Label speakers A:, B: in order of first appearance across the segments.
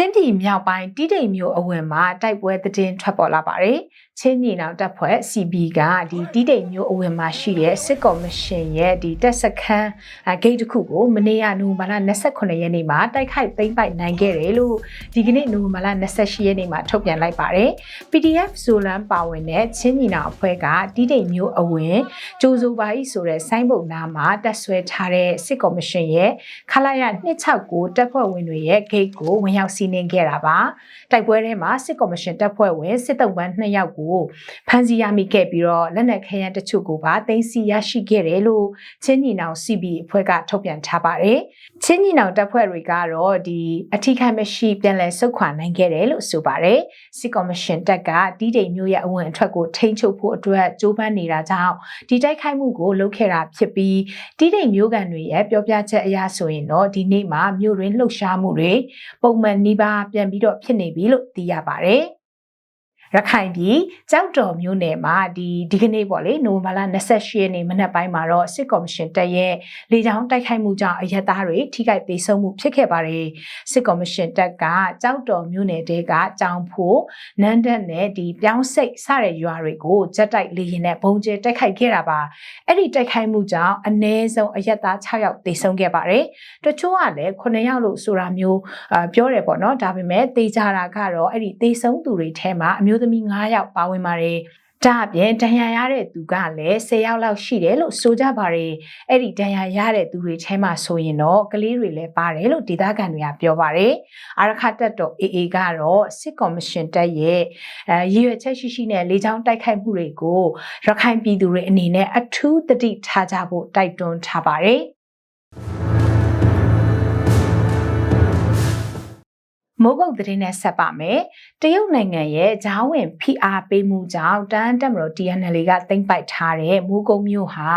A: ချင်းပြည်မြောက်ပိုင်းတိတိမ်မြို့အဝင်မှာတိုက်ပွဲသတင်းထွက်ပေါ်လာပါတယ်။ချင်းညီနောင်တပ်ဖွဲ့ CB ကဒီတိတိမ်မြို့အဝင်မှာရှိတဲ့စစ်ကော်မရှင်ရဲ့ဒီတပ်စခန်းဂိတ်တစ်ခုကိုမနေ့ကနိုဝင်ဘာလ28ရက်နေ့မှာတိုက်ခိုက်သိမ်းပိုက်နိုင်ခဲ့တယ်လို့ဒီကနေ့နိုဝင်ဘာလ28ရက်နေ့မှာထုတ်ပြန်လိုက်ပါတယ်။ PDF ဇိုလန်ပါဝင်တဲ့ချင်းညီနောင်အဖွဲ့ကတိတိမ်မြို့အဝင်ကျိုးစိုးပါဤဆိုတဲ့ဆိုင်းဘုတ်နားမှာတပ်ဆွဲထားတဲ့စစ်ကော်မရှင်ရဲ့ခလာရ269တပ်ဖွဲ့ဝင်တွေရဲ့ဂိတ်ကိုဝင်ရောက်စီးနင်းခဲ့တာပါ။တိုက်ပွဲထဲမှာစစ်ကော်မရှင်တပ်ဖွဲ့ဝင်စစ်တုံးပန်း2ယောက်ကိုကိုဖမ်းဆီးရမိခဲ့ပြီးတော့လက်နက်ခဲယမ်းတချို့ကိုပါသိမ်းဆည်းရရှိခဲ့တယ်လို့ချင်းညီနောင် CB အဖွဲ့ကထုတ်ပြန်ထားပါတယ်။ချင်းညီနောင်တပ်ဖွဲ့တွေကတော့ဒီအထီးခိုင်မရှိပြန်လည်ဆုတ်ခွာနိုင်ခဲ့တယ်လို့ဆိုပါတယ်။စစ်ကော်မရှင်တပ်ကတီးတိမ်မျိုးရဲ့အဝင်အထွက်ကိုထိန်းချုပ်ဖို့အတွက်ကြိုးပမ်းနေတာကြောင့်ဒီတိုက်ခိုက်မှုကိုလုပ်ခဲ့တာဖြစ်ပြီးတီးတိမ်မျိုးကန်တွေရဲ့ပြောပြချက်အရဆိုရင်တော့ဒီနေ့မှာမြို့ရင်းလှုပ်ရှားမှုတွေပုံမှန်နှီးပါပြန်ပြီးတော့ဖြစ်နေပြီလို့သိရပါတယ်။ ရခိုင်ပြည်ကြောက်တော်မြို့နယ်မှာဒီဒီကနေ့ပေါ့လေနိုဝင်ဘာလ28ရက်နေ့မနက်ပိုင်းမှာတော့စစ်ကော်မရှင်တပ်ရဲ့လေကြောင်းတိုက်ခိုက်မှုကြောင့်အရက်သားတွေထိခိုက်ဒေဆုံးမှုဖြစ်ခဲ့ပါတယ်စစ်ကော်မရှင်တပ်ကကြောက်တော်မြို့နယ်တဲကကြောင်ဖို့နန်းတက်နဲ့ဒီပြောင်းစိတ်စတဲ့ရွာတွေကိုဂျက်တိုက်လေရင်နဲ့ဘုံကျဲတိုက်ခိုက်ခဲ့တာပါအဲ့ဒီတိုက်ခိုက်မှုကြောင့်အ ਨੇ ဆုံးအရက်သား6ယောက်ဒေဆုံးခဲ့ပါတယ်တချို့ကလည်း9ယောက်လို့ဆိုတာမျိုးပြောတယ်ပေါ့နော်ဒါပေမဲ့တေချာတာကတော့အဲ့ဒီဒေဆုံးသူတွေထဲမှာအမျိုးသမီး9ယောက်ပါဝင်ပါတယ်။ဒါအပြင်ဒဏ်ရာရတဲ့သူကလည်း10ယောက်လောက်ရှိတယ်လို့ဆိုကြပါတယ်။အဲ့ဒီဒဏ်ရာရတဲ့သူတွေထဲမှာဆိုရင်တော့ကလေးတွေလည်းပါတယ်လို့ဒေသခံတွေကပြောပါတယ်။အာရခတက်တော် AA ကတော့စစ်ကော်မရှင်တပ်ရဲ့အဲရည်ရွယ်ချက်ရှိရှိနဲ့လေကြောင်းတိုက်ခိုက်မှုတွေကိုရခိုင်ပြည်သူတွေအနေနဲ့အထူးတတိထားကြဖို့တိုက်တွန်းထားပါတယ်။ မိုးကုတ်သတင်းနဲ့ဆက်ပါမယ်။တရုတ်နိုင်ငံရဲ့ဂျားဝင်ဖိအားပေးမှုကြောင့်တန်းတက်မတော် TNL ကသိမ်းပိုက်ထားတဲ့မိုးကုတ်မြို့ဟာ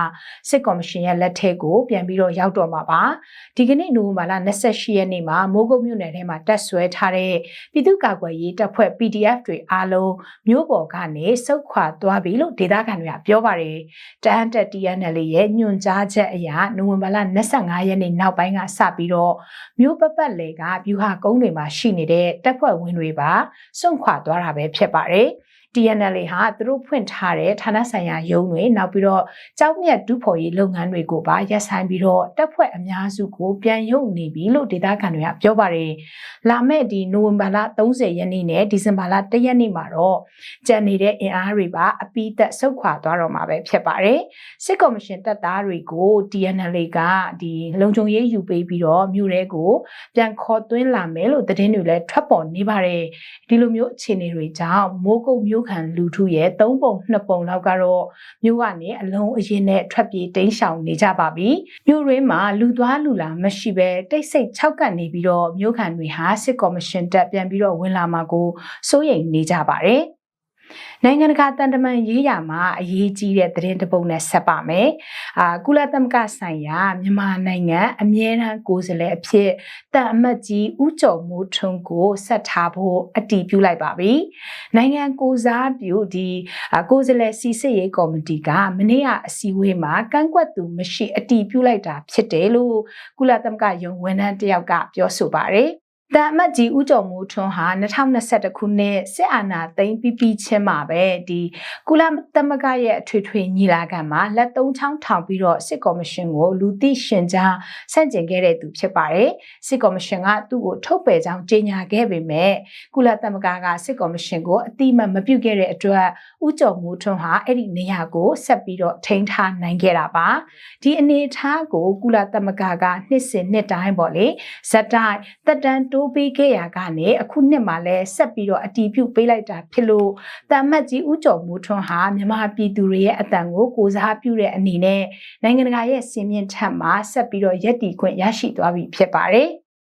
A: စစ်ကော်မရှင်ရဲ့လက်ထက်ကိုပြန်ပြီးတော့ရောက်တော့မှာပါ။ဒီကနေ့နိုဝင်ဘာလ28ရက်နေ့မှာမိုးကုတ်မြို့နယ်ထဲမှာတက်ဆွဲထားတဲ့ပြည်သူ့ကာကွယ်ရေးတပ်ဖွဲ့ PDF တွေအားလုံးမြို့ပေါ်ကနေစုခွာသွားပြီလို့ဒေသခံတွေကပြောပါတယ်။တန်းတက် TNL ရဲ့ညွှန်ကြားချက်အရနိုဝင်ဘာလ25ရက်နေ့နောက်ပိုင်းကစပြီးတော့မြို့ပတ်ပတ်လေကဗျူဟာကုန်းတွေမှာရှိနေတဲ့တပ်ဖွဲ့ဝင်တွေပါစွန့်ခွာသွားတာပဲဖြစ်ပါတယ်။ TNL ဟာသူတို့ဖွင့်ထားတဲ့ဌာနဆိုင်ရာရုံးတွေနောက်ပြီးတော့ကြောက်မြတ်ဒုဖော်ရေးလုပ်ငန်းတွေကိုပါရပ်ဆိုင်းပြီးတော့တပ်ဖွဲ့အများစုကိုပြန်ရုပ်နေပြီလို့ဒေသခံတွေကပြောပါတယ်။လာမယ့်ဒီနိုဝင်ဘာလ30ရက်နေ့နဲ့ဒီဇင်ဘာလ1ရက်နေ့မှာတော့ကြံနေတဲ့အင်အားတွေပါအပိသက်ဆုတ်ခွာသွားတော့မှာပဲဖြစ်ပါတယ်။စစ်ကော်မရှင်တပ်သားတွေကို TNL ကဒီလုံခြုံရေးယူပေးပြီးတော့မြို့ရဲကိုပြန်ခေါ်သွင်းလာမယ်လို့သတင်းတွေလည်းထွက်ပေါ်နေပါတယ်။ဒီလိုမျိုးအခြေအနေတွေကြောင့်မိုးကုတ်မြို့ခံလူထုရဲ့၃ပုံ၂ပုံလောက်ကတော့မြို့ကနေအလုံးအရင်နဲ့ထွက်ပြေးတိမ်းရှောင်နေကြပါပြီမြို့ရင်းမှာလူသွားလူလာမရှိပဲတိတ်ဆိတ်၆ကပ်နေပြီးတော့မြို့ခံတွေဟာစစ်ကော်မရှင်တက်ပြန်ပြီးတော့ဝင်လာမှာကိုစိုးရိမ်နေကြပါတယ် နိုင်ငံတကာတန်တမန်ရေးရာမှာအရေးကြီးတဲ့သတင်းတပုတ်နဲ့ဆက်ပါမယ်။အာကုလသမဂ္ဂဆိုင်ရာမြန်မာနိုင်ငံအမြဲတမ်းကိုယ်စားလှယ်အဖြစ်တန်အမတ်ကြီးဦးကျော်မိုးထွန်းကိုဆက်ထားဖို့အတည်ပြုလိုက်ပါပြီ။နိုင်ငံကိုစားပြုဒီကိုယ်စားလှယ်စီစစ်ရေးကော်မတီကမနေ့ကအစည်းအဝေးမှာကန့်ကွက်သူမရှိအတည်ပြုလိုက်တာဖြစ်တယ်လို့ကုလသမဂ္ဂယုံဝန်ထမ်းတယောက်ကပြောဆိုပါတယ် တန်အမတ်ကြီးဦးကျော်မိုးထွန်းဟာ2021ခုနှစ်စစ်အာဏာသိမ်းပြီးပြီးချင်းမှာပဲဒီကုလသမဂ္ဂရဲ့အထွေထွေညီလာခံမှာလက်သုံးချောင်းထောင်ပြီးတော့စစ်ကော်မရှင်ကိုလူသိရှင်ကြားဆန့်ကျင်ခဲ့တဲ့သူဖြစ်ပါတယ်စစ်ကော်မရှင်ကသူ့ကိုထုတ်ပယ်ကြောင်းကြေညာခဲ့ပေမဲ့ကုလသမဂ္ဂကစစ်ကော်မရှင်ကိုအတိမတ်မပြုတ်ခဲ့တဲ့အတွက်ဦးကျော်မိုးထွန်းဟာအဲ့ဒီနေရာကိုဆက်ပြီးတော့ထိန်းထားနိုင်ခဲ့တာပါဒီအနေအထားကိုကုလသမဂ္ဂကနှစ်စဉ်နှစ်တိုင်းပေါ့လေဇက်တိုင်းတက်တန်းတိုးတိုးပေးခဲ့ရကနေအခုနှစ်မှာလဲဆက်ပြီးတော့အတီးပြုတ်ပေးလိုက်တာဖြစ်လို့တမတ်ကြီးဦးကျော်မိုးထွန်းဟာမြန်မာပြည်သူတွေရဲ့အတန်ကိုကိုစားပြုတဲ့အနေနဲ့နိုင်ငံတကာရဲ့စင်မြင့်ထက်မှာဆက်ပြီးတော့ရက်တီခွင့်ရရှိသွားပြီဖြစ်ပါတယ်။